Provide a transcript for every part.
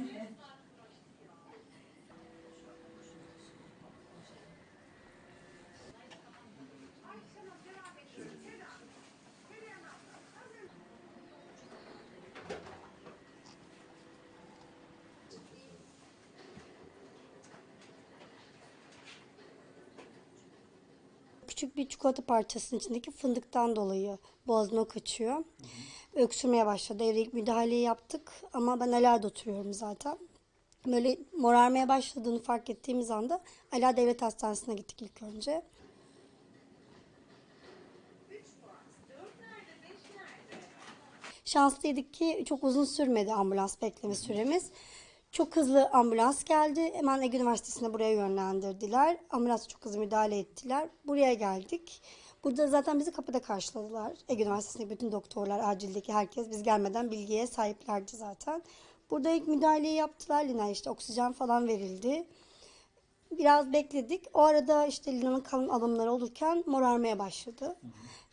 Yeah. küçük bir çikolata parçasının içindeki fındıktan dolayı boğazına kaçıyor. Öksürmeye başladı. Evde ilk müdahaleyi yaptık ama ben Ala'da oturuyorum zaten. Böyle morarmaya başladığını fark ettiğimiz anda Ala Devlet Hastanesi'ne gittik ilk önce. Şanslıydık ki çok uzun sürmedi ambulans bekleme süremiz. Çok hızlı ambulans geldi. Hemen Ege Üniversitesi'ne buraya yönlendirdiler. Ambulans çok hızlı müdahale ettiler. Buraya geldik. Burada zaten bizi kapıda karşıladılar. Ege Üniversitesi'ndeki bütün doktorlar, acildeki herkes biz gelmeden bilgiye sahiplerdi zaten. Burada ilk müdahaleyi yaptılar. Lina işte oksijen falan verildi. Biraz bekledik. O arada işte Lina'nın kan alımları olurken morarmaya başladı.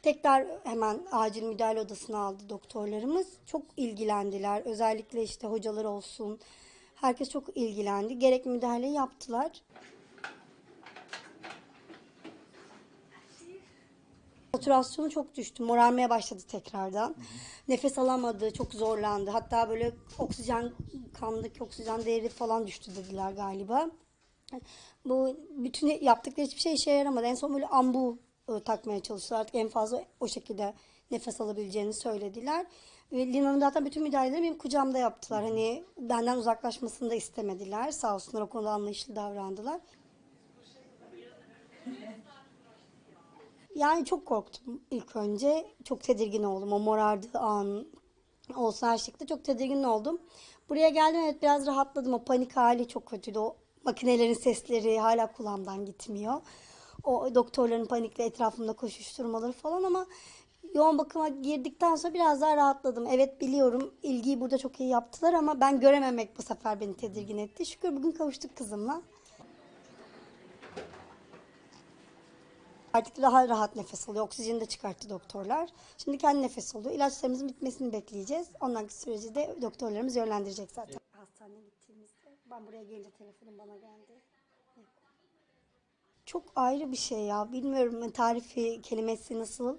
Tekrar hemen acil müdahale odasına aldı doktorlarımız. Çok ilgilendiler. Özellikle işte hocalar olsun. Herkes çok ilgilendi. Gerekli müdahaleyi yaptılar. Satürasyonu çok düştü. Morarmaya başladı tekrardan. Nefes alamadı, çok zorlandı. Hatta böyle oksijen, kandaki oksijen değeri falan düştü dediler galiba. Bu bütün yaptıkları hiçbir şey işe yaramadı. En son böyle ambu e, takmaya çalıştılar. Artık en fazla o şekilde nefes alabileceğini söylediler. Ve Lina'nın zaten bütün müdahaleleri benim kucağımda yaptılar. Hani benden uzaklaşmasını da istemediler. Sağ olsunlar o konuda anlayışlı davrandılar. Yani çok korktum ilk önce. Çok tedirgin oldum. O morardığı an olsa her şekilde çok tedirgin oldum. Buraya geldim evet biraz rahatladım. O panik hali çok kötüydü. O makinelerin sesleri hala kulağımdan gitmiyor. O doktorların panikle etrafımda koşuşturmaları falan ama yoğun bakıma girdikten sonra biraz daha rahatladım. Evet biliyorum ilgiyi burada çok iyi yaptılar ama ben görememek bu sefer beni tedirgin etti. Şükür bugün kavuştuk kızımla. Artık daha rahat nefes alıyor. Oksijeni de çıkarttı doktorlar. Şimdi kendi nefes alıyor. İlaçlarımızın bitmesini bekleyeceğiz. Ondan süreci de doktorlarımız yönlendirecek zaten. Hastaneye gittiğimizde ben buraya gelince telefonum bana geldi. Çok ayrı bir şey ya. Bilmiyorum tarifi kelimesi nasıl.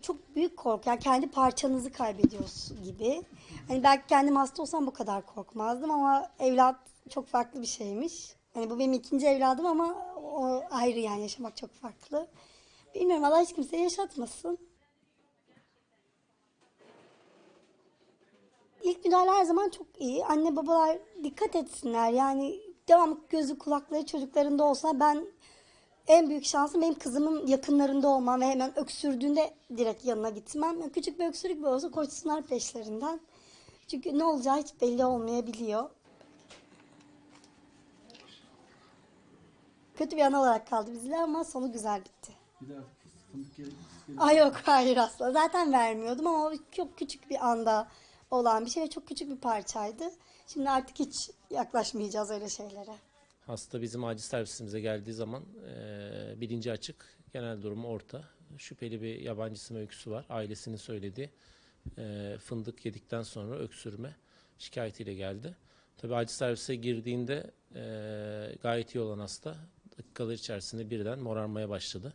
Çok büyük korku. Yani kendi parçanızı kaybediyorsun gibi. Hani belki kendim hasta olsam bu kadar korkmazdım ama evlat çok farklı bir şeymiş. Hani bu benim ikinci evladım ama o ayrı yani yaşamak çok farklı. Bilmiyorum Allah hiç kimseye yaşatmasın. İlk müdahale her zaman çok iyi. Anne babalar dikkat etsinler. Yani devam gözü kulakları çocuklarında olsa ben en büyük şansım benim kızımın yakınlarında olmam ve hemen öksürdüğünde direkt yanına gitmem. Küçük bir öksürük bile olsa koşsunlar peşlerinden. Çünkü ne olacağı hiç belli olmayabiliyor. Kötü bir an olarak kaldı bizle ama sonu güzel bitti. Bir fındık. Ay yok hayır asla. Zaten vermiyordum ama o çok küçük bir anda olan bir şey ve çok küçük bir parçaydı. Şimdi artık hiç yaklaşmayacağız öyle şeylere. Hasta bizim acil servisimize geldiği zaman e, bilinci açık, genel durumu orta. Şüpheli bir yabancı isim öyküsü var. Ailesinin söylediği e, fındık yedikten sonra öksürme şikayetiyle geldi. Tabii acil servise girdiğinde e, gayet iyi olan hasta dakikalar içerisinde birden morarmaya başladı.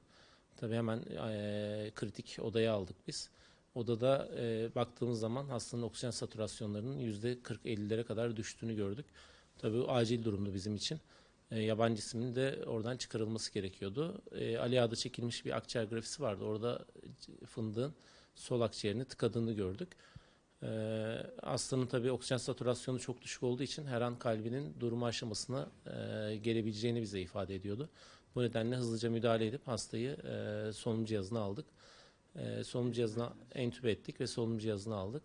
Tabii hemen e, kritik odaya aldık biz. Odada e, baktığımız zaman hastanın oksijen satürasyonlarının %40-50'lere kadar düştüğünü gördük. Tabii acil durumdu bizim için. E, yabancı isminin de oradan çıkarılması gerekiyordu. E, Ali çekilmiş bir akciğer grafisi vardı. Orada fındığın sol akciğerini tıkadığını gördük. E, hastanın tabii oksijen satürasyonu çok düşük olduğu için her an kalbinin durumu aşamasına e, gelebileceğini bize ifade ediyordu. Bu nedenle hızlıca müdahale edip hastayı e, solunum cihazına aldık. E, solunum cihazına entübe ettik ve solunum cihazına aldık.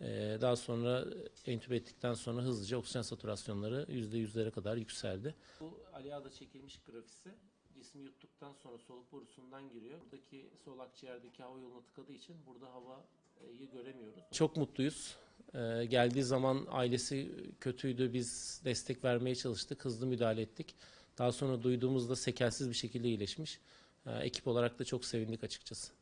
E, daha sonra entübe ettikten sonra hızlıca oksijen satürasyonları %100'lere kadar yükseldi. Bu Ali Ağa'da çekilmiş grafisi cismi yuttuktan sonra soluk borusundan giriyor. Buradaki sol akciğerdeki hava yoluna tıkadığı için burada havayı göremiyoruz. Çok mutluyuz. Ee, geldiği zaman ailesi kötüydü. Biz destek vermeye çalıştık. Hızlı müdahale ettik. Daha sonra duyduğumuzda sekelsiz bir şekilde iyileşmiş. Ee, ekip olarak da çok sevindik açıkçası.